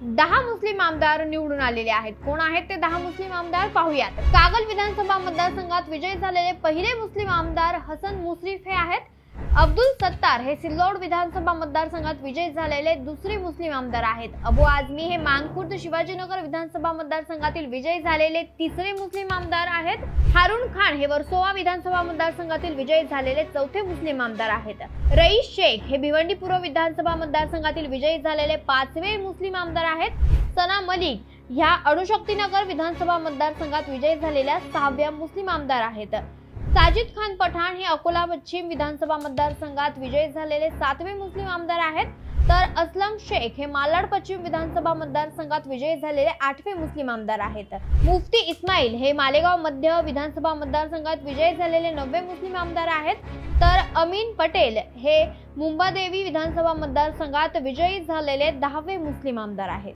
दहा मुस्लिम आमदार निवडून आलेले आहेत. कोण आहेत ते दहा मुस्लिम आमदार पाहूयात. कागल विधानसभा मतदारसंघात विजयी झालेले पहिले मुस्लिम आमदार हसन मुश्रीफ हे आहेत. अब्दुल सत्तार हे सिल्लोड विधानसभा मतदारसंघात विजयी झालेले दुसरे मुस्लिम आमदार आहेत. अबू आझमी हे मानखुर्द शिवाजीनगर विधानसभा मतदारसंघातील विजयी झालेले तिसरे मुस्लिम आमदार आहेत. हारून खान हे वर्सोवा विधानसभा मतदारसंघातील विजयी झालेले चौथे मुस्लिम आमदार आहेत. रईस शेख हे भिवंडी पूर्व विधानसभा मतदारसंघातील विजयी झालेले पाचवे मुस्लिम आमदार आहेत. सना मलिक ह्या अणुशक्तीनगर विधानसभा मतदारसंघात विजयी झालेल्या सहाव्या मुस्लिम आमदार आहेत. साजिद खान पठाण हे अकोला पश्चिम विधानसभा मतदारसंघात विजयी झालेले सातवे मुस्लिम आमदार आहेत. तर असलम शेख हे मालाड पश्चिम विधानसभा मतदारसंघात विजयी झालेले आठवे मुस्लिम आमदार आहेत. मुफ्ती इस्माईल हे मालेगाव मध्य विधानसभा मतदारसंघात विजयी झालेले नववे मुस्लिम आमदार आहेत. तर अमीन पटेल हे मुंबादेवी विधानसभा मतदारसंघात विजयी झालेले दहावे मुस्लिम आमदार आहेत.